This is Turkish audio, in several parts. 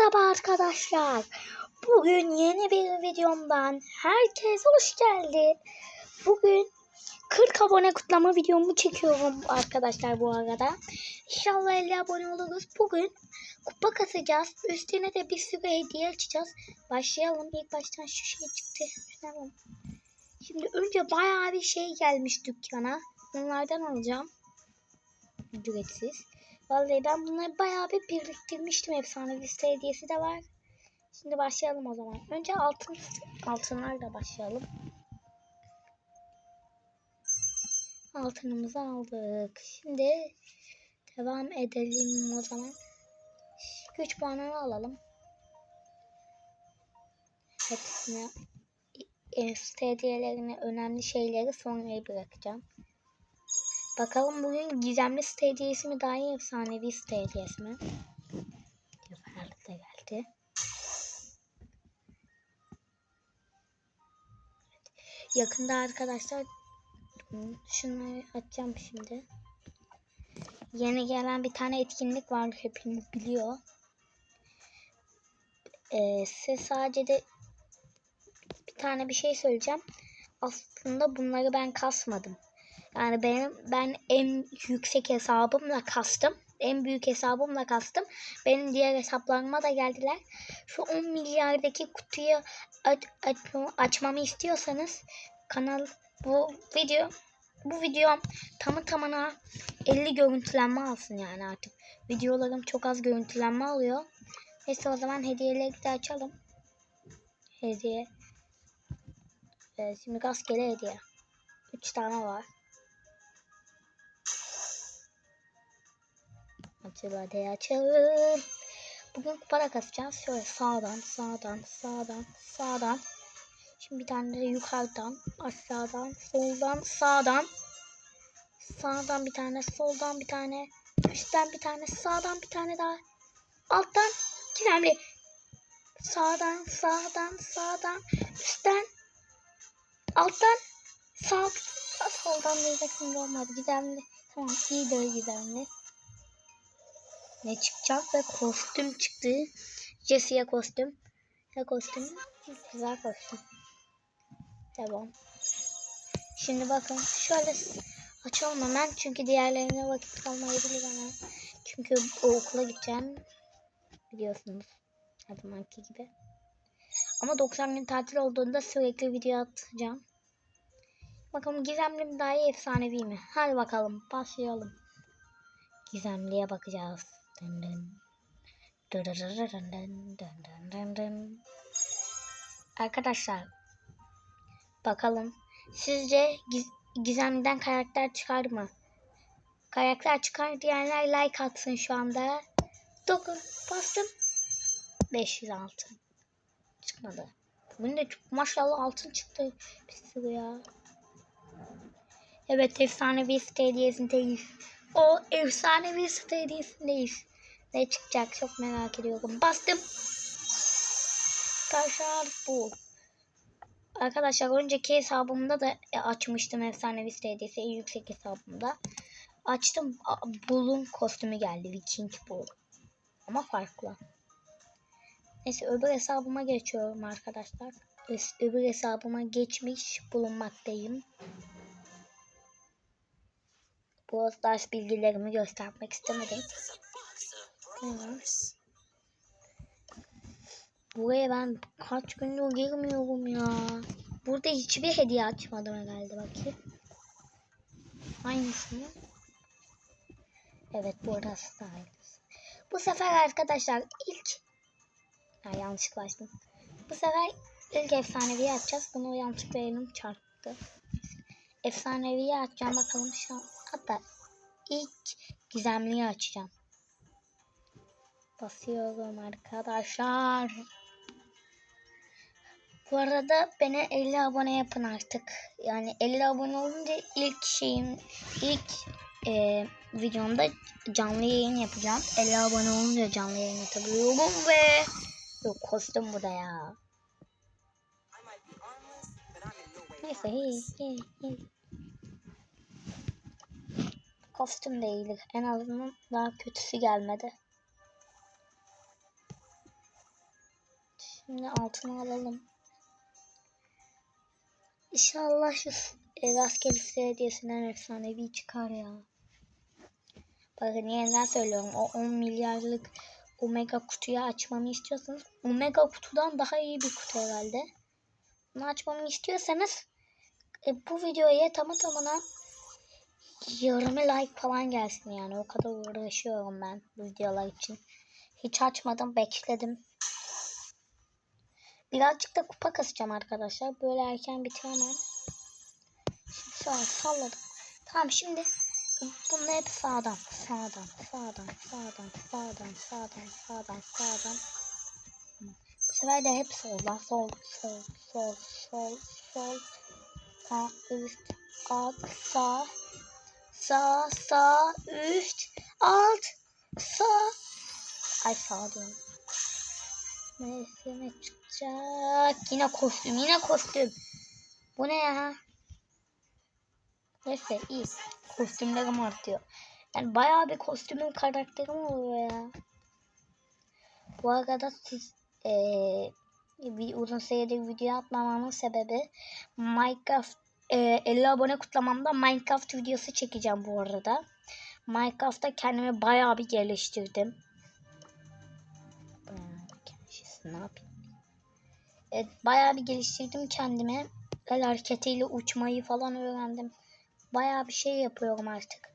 Merhaba arkadaşlar. Bugün yeni bir videomdan herkes hoş geldi. Bugün 40 abone kutlama videomu çekiyorum arkadaşlar bu arada. İnşallah 50 abone oluruz. Bugün kupa kasacağız. Üstüne de bir sürü hediye açacağız. Başlayalım. İlk baştan şu şey çıktı. Şimdi önce bayağı bir şey gelmiş dükkana. Bunlardan alacağım. Ücretsiz. Vallahi ben bunları bayağı bir biriktirmiştim. Efsane liste hediyesi de var. Şimdi başlayalım o zaman. Önce altın altınlarla başlayalım. Altınımızı aldık. Şimdi devam edelim o zaman. Güç puanını alalım. Hepsini liste hediyelerini, önemli şeyleri sonraya bırakacağım. Bakalım bugün gizemli site hediyesi mi daha iyi efsanevi site hediyesi mi? Cevherli de geldi. Yakında arkadaşlar şunları açacağım şimdi. Yeni gelen bir tane etkinlik var hepiniz biliyor. Ee, size sadece de bir tane bir şey söyleyeceğim. Aslında bunları ben kasmadım. Yani benim ben en yüksek hesabımla kastım. En büyük hesabımla kastım. Benim diğer hesaplarıma da geldiler. Şu 10 milyardaki kutuyu aç, aç, açmamı istiyorsanız kanal bu video bu videom tamı tamına 50 görüntülenme alsın yani artık. Videolarım çok az görüntülenme alıyor. Neyse o zaman hediyeleri de açalım. Hediye. Evet, şimdi rastgele hediye. 3 tane var. Hadi açıl. Bugün para kasacağız. Şöyle sağdan, sağdan, sağdan, sağdan. Şimdi bir tane de yukarıdan, aşağıdan, soldan, sağdan. Sağdan bir tane, soldan bir tane, üstten bir tane, sağdan bir tane daha. Alttan kiremli. Sağdan, sağdan, sağdan, üstten, alttan, sağ, soldan diyecektim olmadı. Gizemli. Tamam iyi de gizemli ne çıkacak ve kostüm çıktı. Jesse'ye kostüm. Ne kostüm? Güzel kostüm. Devam. Şimdi bakın şöyle açalım hemen çünkü diğerlerine vakit kalmayabilir hemen. Çünkü o okula gideceğim. Biliyorsunuz. Her zamanki gibi. Ama 90 gün tatil olduğunda sürekli video atacağım. Bakalım gizemli mi daha iyi efsanevi mi? Hadi bakalım başlayalım. Gizemliye bakacağız. Dın dın. Dın dın dın dın dın. Arkadaşlar bakalım sizce giz gizemden karakter çıkar mı? Karakter çıkar diyenler like atsın şu anda. 9 bastım. 500 altın. Çıkmadı. Bugün de maşallah altın çıktı. Bir sürü ya. Evet efsane bir site hediyesindeyiz. O efsane bir site hediyesindeyiz. Ne çıkacak çok merak ediyorum. Bastım. Taşar bu. Arkadaşlar önceki hesabımda da açmıştım efsanevi en yüksek hesabımda. Açtım. Bull'un kostümü geldi. Viking Bull. Ama farklı. Neyse öbür hesabıma geçiyorum arkadaşlar. Öbür hesabıma geçmiş bulunmaktayım. Bu bilgilerimi göstermek istemedim. Evet. Buraya ben kaç gündür girmiyorum ya. Burada hiçbir hediye açmadım herhalde bakayım. Aynısını. Evet burası da aynısı. Bu sefer arkadaşlar ilk ha, yanlışlıkla açtım. Bu sefer ilk efsaneviyi açacağız. Bunu yanlışlıkla elim çarptı. Efsaneviyi açacağım bakalım şu an. Hatta ilk gizemliyi açacağım. Basıyorum arkadaşlar. Bu arada beni 50 abone yapın artık. Yani 50 abone olunca ilk şeyim ilk e, videomda canlı yayın yapacağım. 50 abone olunca canlı yayın yapabiliyorum ve yok kostüm bu da ya. Neyse hey hey hey. Kostüm değil. En azından daha kötüsü gelmedi. Şimdi altını alalım. İnşallah şu e, rastgele hediyesinden efsanevi çıkar ya. Bakın yeniden söylüyorum. O 10 milyarlık Omega kutuyu açmamı istiyorsanız Omega kutudan daha iyi bir kutu herhalde. Bunu açmamı istiyorsanız e, bu videoya tamı tamına 20 like falan gelsin yani. O kadar uğraşıyorum ben videolar için. Hiç açmadım bekledim. Birazcık da kupa kasacağım arkadaşlar. Böyle erken bitiremem. Şimdi şöyle salladım. Tamam şimdi bunlar hep sağdan. Sağdan, sağdan, sağdan, sağdan, sağdan, sağdan, sağdan. Bu sefer de hep soldan. Sol, sol, sol, sol, sol. Sağ, üst, alt, sağ. Sağ, sağ, üst, alt, sağ. Ay sağ diyorum. Neyse ne çıkacak? Yine kostüm, yine kostüm. Bu ne ya? Neyse iyi. Kostümlerim artıyor. Yani bayağı bir kostümün karakterim oluyor ya. Bu arada siz eee bir uzun süredir video atmamamın sebebi Minecraft eee 50 abone kutlamamda Minecraft videosu çekeceğim bu arada. Minecraft'ta kendimi bayağı bir geliştirdim. Ne yapayım? Evet, bayağı bir geliştirdim kendimi. El hareketiyle uçmayı falan öğrendim. Bayağı bir şey yapıyorum artık.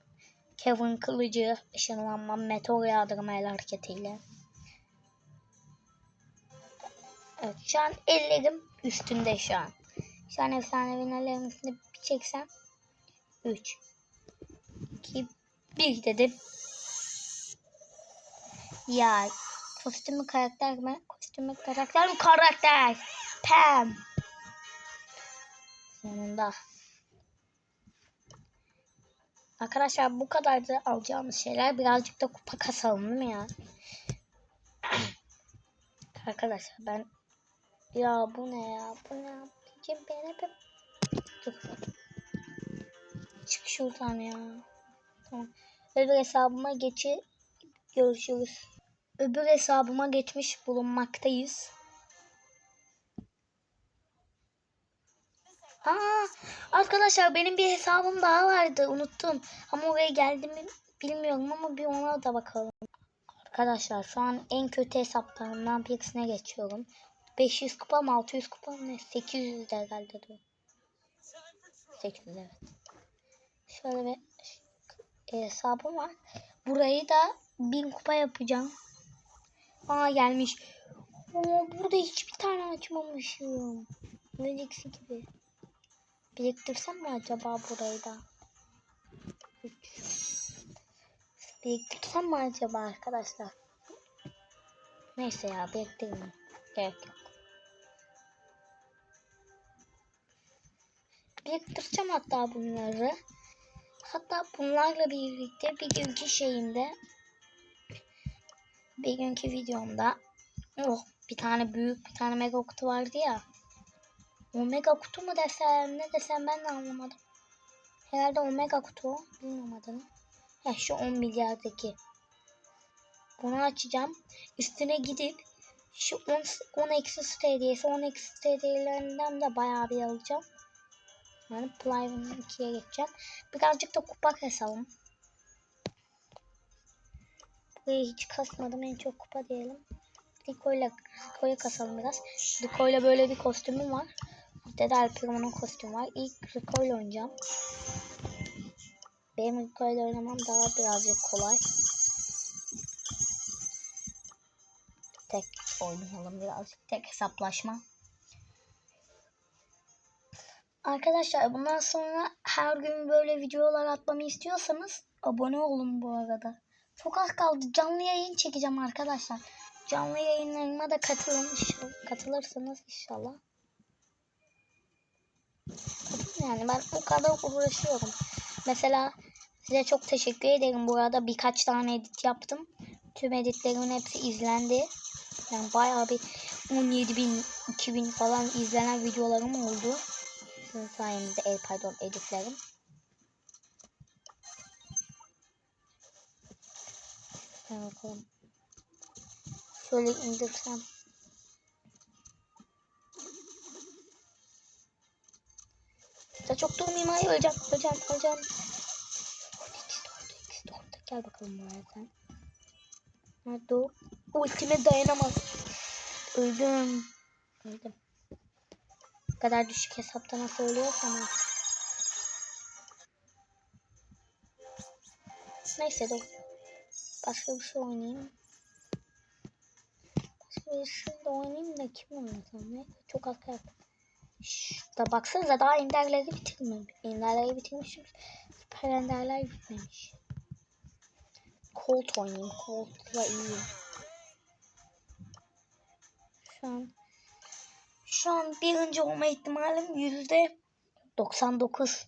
Kevin kılıcı, ışınlanma, meteor yağdırma el hareketiyle. Evet şu an ellerim üstünde şu an. Şu an efsanevi ellerin üstünde bir çeksem. 3 2 1 dedim. Ya kostümü karakter mi? Kostümü karakter mi? Karakter. Pam. Sonunda. Arkadaşlar bu kadar da alacağımız şeyler. Birazcık da kupa kasalım değil mi ya? Arkadaşlar ben ya bu ne ya? Bu ne ya? Peki ben hep Dur. Çık şuradan ya. Tamam. Öbür hesabıma geçi görüşürüz. Öbür hesabıma geçmiş bulunmaktayız. Aa, arkadaşlar benim bir hesabım daha vardı unuttum. Ama oraya geldim mi bilmiyorum ama bir ona da bakalım. Arkadaşlar şu an en kötü hesaplarımdan birisine geçiyorum. 500 kupa mı 600 kupa mı 800 de herhalde diyor. 800 evet. Şöyle bir hesabım var. Burayı da 1000 kupa yapacağım. Aa gelmiş. Ama burada hiçbir tane açmamışım. Öncekisi gibi. Biriktirsem mi acaba burayı da? Biriktirsem mi acaba arkadaşlar? Neyse ya biriktirmeyeyim. Gerek yok. Biriktireceğim hatta bunları. Hatta bunlarla birlikte bir günkü şeyimde bir günkü videomda oh bir tane büyük bir tane mega kutu vardı ya Omega kutu mu desem ne desem ben de anlamadım. Herhalde omega kutu bilmiyorum adını. Heh, şu 10 milyardaki. Bunu açacağım. Üstüne gidip şu 10, 10 eksi hediyesi 10 eksi hediyelerinden de bayağı bir alacağım. Yani Plywood'un 2'ye geçeceğim. Birazcık da kupa kasalım. Burayı hiç kasmadım. En çok kupa diyelim. Diko'yla Diko'ya kasalım biraz. Diko'yla böyle bir kostümüm var. Dede Alpiro'nun kostümü var. İlk ile oynayacağım. Benim ile oynamam daha birazcık kolay. Tek oynayalım birazcık. Tek hesaplaşma. Arkadaşlar bundan sonra her gün böyle videolar atmamı istiyorsanız abone olun bu arada. Çok az kaldı. Canlı yayın çekeceğim arkadaşlar. Canlı yayınlarıma da katılın. Katılırsanız inşallah. Yani ben o kadar uğraşıyorum. Mesela size çok teşekkür ederim. Bu arada birkaç tane edit yaptım. Tüm editlerimin hepsi izlendi. Yani bayağı bir 17 bin, 2000 falan izlenen videolarım oldu. Sizin sayenizde el pardon editlerim. tane koyalım. Şöyle indirsem. Ya çok durmayayım hayır öleceğim öleceğim öleceğim. Gel bakalım buraya sen. Nerede o? Ultime dayanamaz. Öldüm. Öldüm. Bu kadar düşük hesapta nasıl ölüyorsam artık. Neyse dur. Başka bir şey oynayayım. Başka bir şey de oynayayım da kim oynasam ne? Çok az kaldı. Şurada baksanıza daha enderleri bitirmedim. Enderleri bitirmişim. Süper enderler bitmemiş. Colt oynayayım. Colt'la iyiyim. Şu an şu an birinci olma ihtimalim yüzde 99.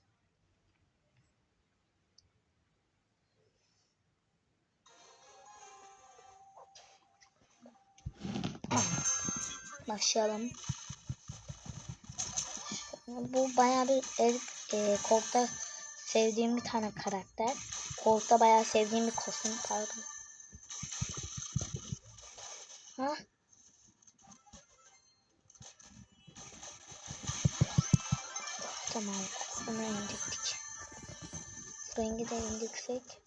Başlayalım. Bu bayağı bir el, e, Colt'ta sevdiğim bir tane karakter. Colt'ta bayağı sevdiğim bir kostüm pardon. Ha? Tamam. Bunu indirdik. Rengi de indirsek.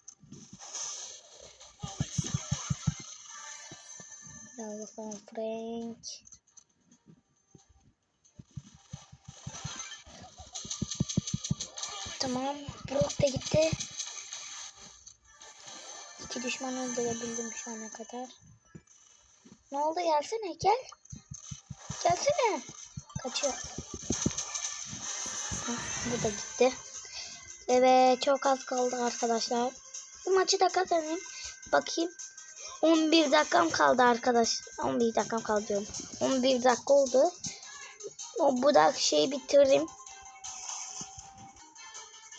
Gel bakalım Frank. Tamam. Brock da gitti. İki düşman öldürebildim şu ana kadar. Ne oldu gelsene gel. Gelsene. Kaçıyor. Bu da gitti. Evet çok az kaldı arkadaşlar. Bu maçı da kazanayım. Bakayım. 11 dakikam kaldı arkadaş. 11 dakikam kaldı diyorum. 11 dakika oldu. O bu da şeyi bitirdim.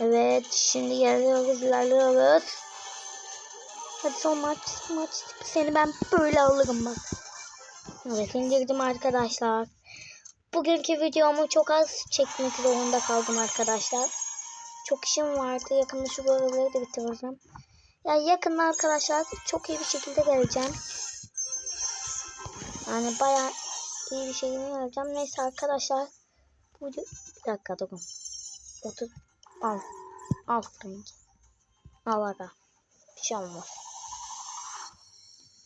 Evet şimdi ilerliyoruz ilerliyoruz. Hadi son maç son maç. Seni ben böyle alırım bak. Evet indirdim arkadaşlar. Bugünkü videomu çok az çekmek zorunda kaldım arkadaşlar. Çok işim vardı. Yakında şu görevleri de bitireceğim. Yani yakında arkadaşlar çok iyi bir şekilde geleceğim. Yani bayağı iyi bir şekilde geleceğim. Neyse arkadaşlar. Bu. Bir dakika durun. Otur. Al. Al Frank. Al aga. Bir şey olmaz.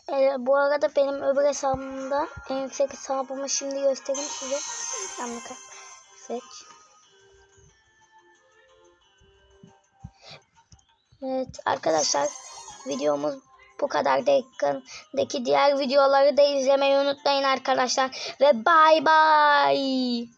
Ee, bu arada benim öbür hesabımda en yüksek hesabımı şimdi göstereyim size. Yanlış seç. Evet arkadaşlar videomuz bu kadar dakikadaki diğer videoları da izlemeyi unutmayın arkadaşlar ve bay bay.